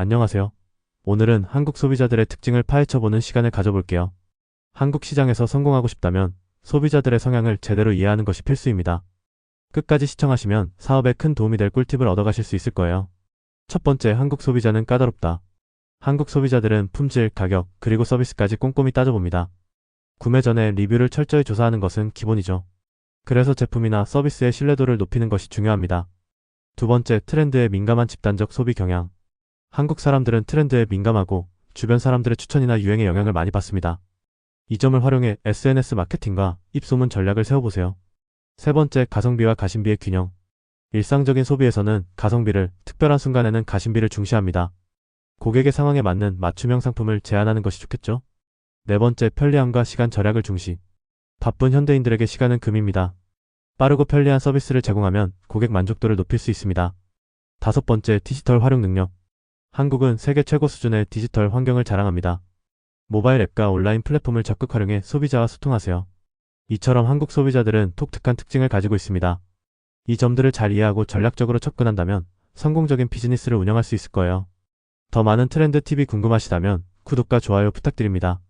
안녕하세요. 오늘은 한국 소비자들의 특징을 파헤쳐보는 시간을 가져볼게요. 한국 시장에서 성공하고 싶다면 소비자들의 성향을 제대로 이해하는 것이 필수입니다. 끝까지 시청하시면 사업에 큰 도움이 될 꿀팁을 얻어가실 수 있을 거예요. 첫 번째, 한국 소비자는 까다롭다. 한국 소비자들은 품질, 가격, 그리고 서비스까지 꼼꼼히 따져봅니다. 구매 전에 리뷰를 철저히 조사하는 것은 기본이죠. 그래서 제품이나 서비스의 신뢰도를 높이는 것이 중요합니다. 두 번째, 트렌드에 민감한 집단적 소비 경향. 한국 사람들은 트렌드에 민감하고 주변 사람들의 추천이나 유행에 영향을 많이 받습니다. 이 점을 활용해 SNS 마케팅과 입소문 전략을 세워보세요. 세 번째, 가성비와 가심비의 균형. 일상적인 소비에서는 가성비를, 특별한 순간에는 가심비를 중시합니다. 고객의 상황에 맞는 맞춤형 상품을 제안하는 것이 좋겠죠? 네 번째, 편리함과 시간 절약을 중시. 바쁜 현대인들에게 시간은 금입니다. 빠르고 편리한 서비스를 제공하면 고객 만족도를 높일 수 있습니다. 다섯 번째, 디지털 활용 능력. 한국은 세계 최고 수준의 디지털 환경을 자랑합니다. 모바일 앱과 온라인 플랫폼을 적극 활용해 소비자와 소통하세요. 이처럼 한국 소비자들은 독특한 특징을 가지고 있습니다. 이 점들을 잘 이해하고 전략적으로 접근한다면 성공적인 비즈니스를 운영할 수 있을 거예요. 더 많은 트렌드 TV 궁금하시다면 구독과 좋아요 부탁드립니다.